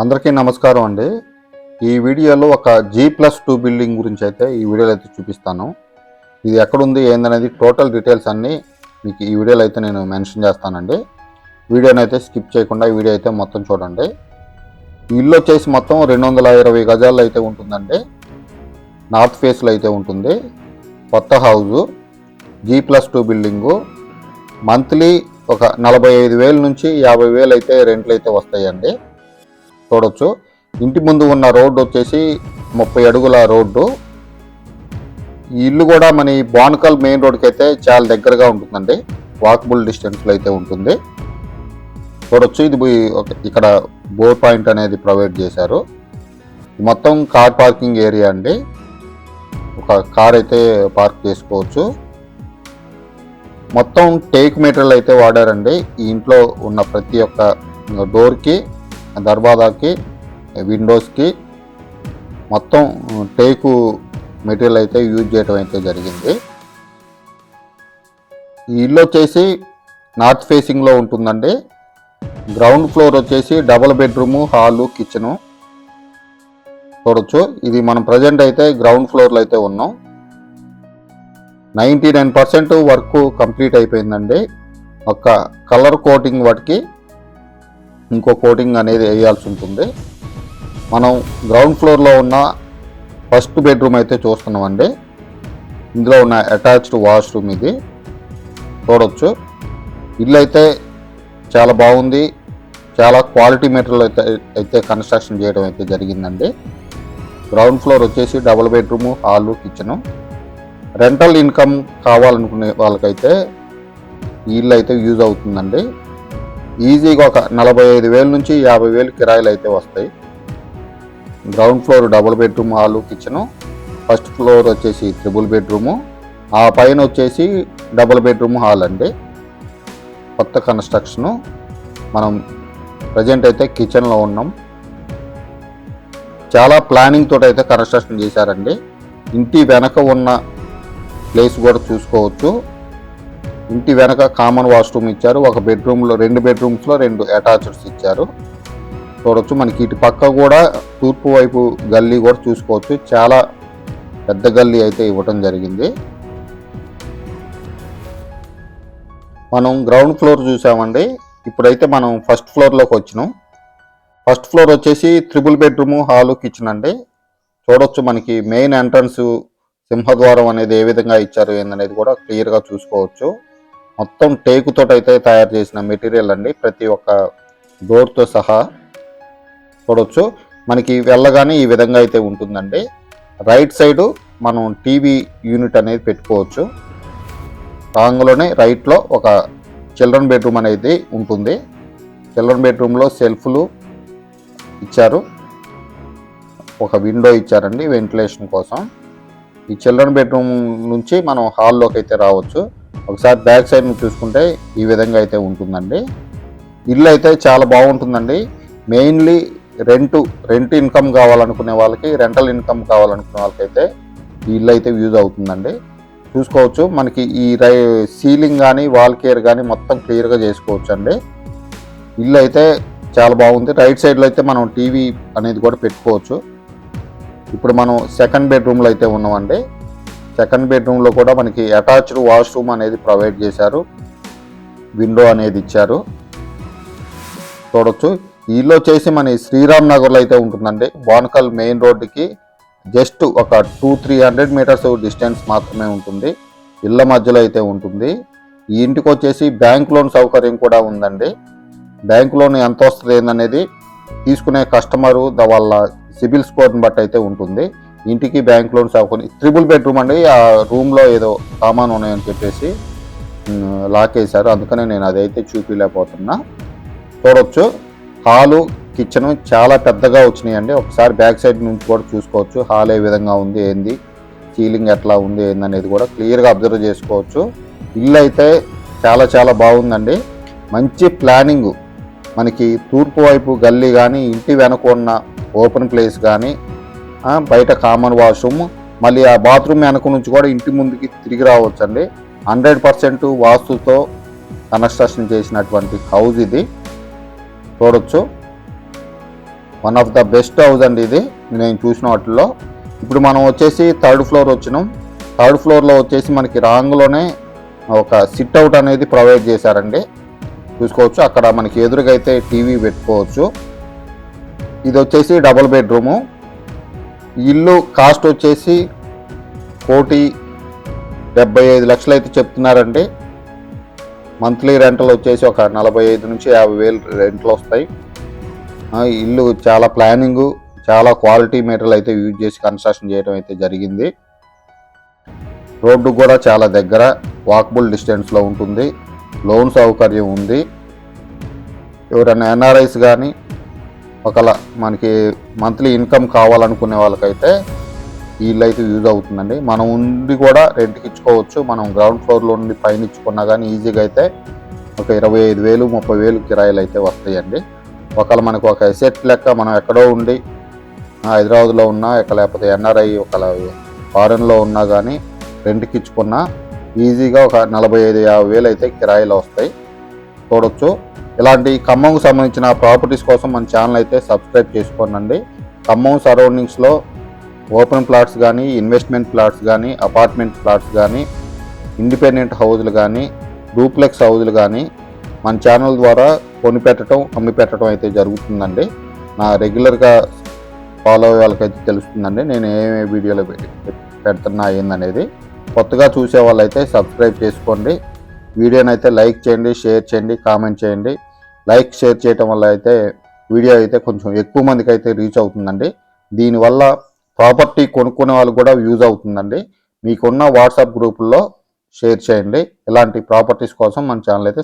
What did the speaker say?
అందరికీ నమస్కారం అండి. ఈ వీడియోలో ఒక జీ ప్లస్ టూ బిల్డింగ్ గురించి అయితే ఈ వీడియోలో అయితే చూపిస్తాను. ఇది ఎక్కడుంది ఏందనేది టోటల్ డీటెయిల్స్ అన్నీ మీకు ఈ వీడియోలో అయితే నేను మెన్షన్ చేస్తానండి. వీడియోని అయితే స్కిప్ చేయకుండా ఈ వీడియో అయితే మొత్తం చూడండి. ఇల్లు వచ్చేసి మొత్తం రెండు వందల ఇరవై గజాల్లో అయితే ఉంటుందండి. నార్త్ ఫేస్లో అయితే ఉంటుంది. కొత్త house G plus two building monthly ఒక నలభై ఐదు వేల నుంచి యాభై వేలు అయితే రెంట్లు అయితే వస్తాయండి. చూడొచ్చు. ఇంటి ముందు ఉన్న రోడ్డు వచ్చేసి ముప్పై అడుగుల రోడ్డు. ఈ ఇల్లు కూడా మన ఈ బాన్కల్ మెయిన్ రోడ్కి అయితే చాలా దగ్గరగా ఉంటుందండి. వాకబుల్ డిస్టెన్స్లో అయితే ఉంటుంది. చూడొచ్చు. ఇది పోయి ఇక్కడ బోర్ పాయింట్ అనేది ప్రొవైడ్ చేశారు. మొత్తం కార్ పార్కింగ్ ఏరియా అండి. ఒక కార్ అయితే పార్క్ చేసుకోవచ్చు. మొత్తం టేక్ మెటీరియల్ అయితే వాడారండి. ఈ ఇంట్లో ఉన్న ప్రతి ఒక్క డోర్కి దర్వాజాకి విండోస్కి మొత్తం టేకు మెటీరియల్ అయితే యూజ్ చేయడం అయితే జరిగింది. ఈ ఇల్లు వచ్చేసి నార్త్ ఫేసింగ్లో ఉంటుందండి. గ్రౌండ్ ఫ్లోర్ వచ్చేసి డబుల్ బెడ్రూము హాలు కిచెను చూడొచ్చు. ఇది మనం ప్రజెంట్ అయితే గ్రౌండ్ ఫ్లోర్లో అయితే ఉన్నాం. Ninety nine percent work complete అయిపోయిందండి. ఒక కలర్ కోటింగ్ వాటికి ఇంకో కోటింగ్ అనేది వేయాల్సి ఉంటుంది. మనం గ్రౌండ్ ఫ్లోర్లో ఉన్న ఫస్ట్ బెడ్రూమ్ అయితే చూస్తున్నామండి. ఇందులో ఉన్న అటాచ్డ్ వాష్రూమ్ ఇది. చూడవచ్చు ఇల్లు అయితే చాలా బాగుంది. చాలా క్వాలిటీ మెటీరియల్ అయితే అయితే కన్స్ట్రక్షన్ చేయడం అయితే జరిగిందండి. గ్రౌండ్ ఫ్లోర్ వచ్చేసి double bedroom hall kitchen rental income కావాలనుకునే వాళ్ళకైతే ఈ ఇల్లు అయితే యూజ్ అవుతుందండి. ఈజీగా ఒక నలభై ఐదు వేల నుంచి యాభై వేలు కిరాయిలు అయితే వస్తాయి. Ground floor double bedroom hall kitchen first floor వచ్చేసి త్రిబుల్ బెడ్రూము ఆ పైన వచ్చేసి డబుల్ బెడ్రూమ్ హాల్ అండి. కొత్త కన్స్ట్రక్షను మనం ప్రజెంట్ అయితే కిచెన్లో ఉన్నాం. చాలా ప్లానింగ్ తోటి అయితే కన్స్ట్రక్షన్ చేశారండి. ఇంటి వెనక ఉన్న ప్లేస్ కూడా చూసుకోవచ్చు. ఇంటి వెనక కామన్ వాష్రూమ్ ఇచ్చారు. ఒక బెడ్రూమ్లో రెండు బెడ్రూమ్స్లో రెండు అటాచ్డ్స్ ఇచ్చారు. చూడొచ్చు మనకి ఇటు పక్క కూడా తూర్పు వైపు గల్లీ కూడా చూసుకోవచ్చు. చాలా పెద్ద గల్లీ అయితే ఇవ్వటం జరిగింది. మనం గ్రౌండ్ ఫ్లోర్ చూసామండి. ఇప్పుడైతే మనం ఫస్ట్ ఫ్లోర్లోకి వచ్చినాం. ఫస్ట్ ఫ్లోర్ వచ్చేసి త్రిబుల్ బెడ్రూమ్ హాలు కిచెన్ అండి. చూడొచ్చు మనకి మెయిన్ ఎంట్రన్స్ సింహద్వారం అనేది ఏ విధంగా ఇచ్చారు ఏందనేది కూడా క్లియర్గా చూసుకోవచ్చు. మొత్తం టేకుతో అయితే తయారు చేసిన మెటీరియల్ అండి. ప్రతి ఒక్క డోర్తో సహా చూడవచ్చు మనకి వెళ్ళగానే ఈ విధంగా అయితే ఉంటుందండి. రైట్ సైడు మనం టీవీ యూనిట్ అనేది పెట్టుకోవచ్చు. రాంగ్లోనే రైట్లో ఒక చిల్డ్రన్ బెడ్రూమ్ అనేది ఉంటుంది. చిల్డ్రన్ బెడ్రూమ్లో సెల్ఫ్లు ఇచ్చారు. ఒక విండో ఇచ్చారండి వెంటిలేషన్ కోసం. ఈ చిల్డ్రన్ బెడ్రూమ్ నుంచి మనం హాల్లోకి అయితే రావచ్చు. ఒకసారి బ్యాక్ సైడ్ చూసుకుంటే ఈ విధంగా అయితే ఉంటుందండి. ఇల్లు అయితే చాలా బాగుంటుందండి. మెయిన్లీ రెంట్ రెంట్ ఇన్కమ్ కావాలనుకునే వాళ్ళకి రెంటల్ ఇన్కమ్ కావాలనుకునే వాళ్ళకైతే ఈ ఇల్లు అయితే యూజ్ అవుతుందండి. చూసుకోవచ్చు మనకి ఈ రై సీలింగ్ కానీ వాల్ కేర్ కానీ మొత్తం క్లియర్గా చేసుకోవచ్చు అండి ఇల్లు అయితే చాలా బాగుంది. రైట్ సైడ్లో అయితే మనం టీవీ అనేది కూడా పెట్టుకోవచ్చు. ఇప్పుడు మనం సెకండ్ బెడ్రూమ్లో అయితే ఉన్నామండి. సెకండ్ బెడ్రూమ్లో కూడా మనకి అటాచ్డ్ వాష్రూమ్ అనేది ప్రొవైడ్ చేశారు. విండో అనేది ఇచ్చారు. చూడొచ్చు. ఇల్లు వచ్చేసి మన శ్రీరామ్ నగర్లో అయితే ఉంటుందండి. వానకల్ మెయిన్ రోడ్డుకి జస్ట్ ఒక two three hundred metres distance మాత్రమే ఉంటుంది. ఇళ్ళ మధ్యలో అయితే ఉంటుంది. ఈ ఇంటికి వచ్చేసి బ్యాంక్ లోన్ సౌకర్యం కూడా ఉందండి. బ్యాంక్ లోన్ ఎంత వస్తుంది ఏందనేది తీసుకునే కస్టమరు వాళ్ళ సిబిల్ స్కోర్ని బట్టి అయితే ఉంటుంది. ఇంటికి బ్యాంక్ లోన్స్ అవ్వకొని త్రిబుల్ బెడ్రూమ్ అండి ఆ రూమ్లో ఏదో సామాన్ ఉన్నాయని చెప్పేసి లాక్ వేశారు అందుకనే నేను అదైతే చూపించలేకపోతున్నా చూడొచ్చు. హాలు కిచెన్ చాలా పెద్దగా వచ్చినాయండి. ఒకసారి బ్యాక్ సైడ్ నుంచి కూడా చూసుకోవచ్చు. హాల్ ఏ విధంగా ఉంది ఏంది సీలింగ్ ఎట్లా ఉంది ఏందనేది కూడా క్లియర్గా అబ్జర్వ్ చేసుకోవచ్చు. ఇల్లు అయితే చాలా చాలా బాగుందండి. మంచి ప్లానింగ్. మనకి తూర్పు వైపు గల్లీ కానీ ఇంటి వెనక ఉన్న ఓపెన్ ప్లేస్ కానీ బయట కామన్ వాష్రూమ్ మళ్ళీ ఆ బాత్రూమ్ వెనక నుంచి కూడా ఇంటి ముందుకి తిరిగి రావచ్చండి. హండ్రెడ్ పర్సెంట్ వాస్తుతో కన్స్ట్రక్షన్ చేసినటువంటి హౌస్ ఇది. చూడొచ్చు. One of the best house అండి ఇది నేను చూసిన వాటిల్లో. ఇప్పుడు మనం వచ్చేసి థర్డ్ ఫ్లోర్ వచ్చినాం. థర్డ్ ఫ్లోర్లో వచ్చేసి మనకి రాంగ్లోనే ఒక సిట్ అవుట్ అనేది ప్రొవైడ్ చేశారండి. చూసుకోవచ్చు అక్కడ మనకి ఎదురుగా అయితే టీవీ పెట్టుకోవచ్చు. ఇది వచ్చేసి డబుల్ బెడ్రూము ఇల్లు కాస్ట్ వచ్చేసి కోటి డెబ్బై ఐదు లక్షలు అయితే చెప్తున్నారండి. మంత్లీ రెంటల్ వచ్చేసి ఒక నలభై ఐదు నుంచి యాభై వేలు రెంట్లు వస్తాయి. ఇల్లు చాలా ప్లానింగు చాలా క్వాలిటీ మెటీరియల్ అయితే యూజ్ చేసి కన్స్ట్రక్షన్ చేయడం అయితే జరిగింది. రోడ్డు కూడా చాలా దగ్గర వాకబుల్ డిస్టెన్స్లో ఉంటుంది. లోన్ సౌకర్యం ఉంది. ఎవరైనా ఎన్ఆర్ఐస్ కానీ ఒకలా మనకి మంత్లీ ఇన్కమ్ కావాలనుకునే వాళ్ళకైతే ఈ ఇల్లు అయితే యూజ్ అవుతుందండి. మనం ఉండి కూడా రెంట్కి ఇచ్చుకోవచ్చు. మనం గ్రౌండ్ ఫ్లోర్లో ఉండి పైన ఇచ్చుకున్నా కానీ ఈజీగా అయితే ఒక ఇరవై ఐదు వేలు ముప్పై వేలు కిరాయిలు అయితే వస్తాయండి. ఒకవేళ మనకు ఒక ఎసెట్ లెక్క మనం ఎక్కడో ఉండి హైదరాబాద్లో ఉన్నా ఎక్కడ లేకపోతే ఎన్ఆర్ఐ ఒకవేళ ఫారెన్లో ఉన్నా కానీ రెంట్కి ఇచ్చుకున్నా ఈజీగా ఒక నలభై ఐదు యాభై వేలు అయితే కిరాయిలు వస్తాయి. చూడొచ్చు. ఇలాంటి ఖమ్మంకు సంబంధించిన ప్రాపర్టీస్ కోసం మన ఛానల్ అయితే సబ్స్క్రైబ్ చేసుకోనండి. ఖమ్మం సరౌండింగ్స్లో ఓపెన్ ప్లాట్స్ కానీ ఇన్వెస్ట్మెంట్ ప్లాట్స్ కానీ అపార్ట్మెంట్ ప్లాట్స్ కానీ ఇండిపెండెంట్ హౌజులు కానీ డూప్లెక్స్ హౌజులు కానీ మన ఛానల్ ద్వారా కొనిపెట్టడం అమ్మి పెట్టడం అయితే జరుగుతుందండి. నా రెగ్యులర్గా ఫాలో అయ్యే వాళ్ళకైతే తెలుస్తుందండి. నేను ఏమేమి వీడియోలు పెట్టి పెడుతున్నా ఏందనేది. కొత్తగా చూసే వాళ్ళైతే సబ్స్క్రైబ్ చేసుకోండి. వీడియోని అయితే లైక్ చేయండి షేర్ చేయండి కామెంట్ చేయండి. లైక్ షేర్ చేయటం వల్ల అయితే వీడియో అయితే కొంచెం ఎక్కువ మందికి అయితే రీచ్ అవుతుందండి. దీనివల్ల ప్రాపర్టీ కొనుక్కునే వాళ్ళకి కూడా యూజ్ అవుతుందండి. మీకున్న వాట్సాప్ గ్రూపుల్లో షేర్ చేయండి. ఇలాంటి ప్రాపర్టీస్ కోసం మన ఛానల్ అయితే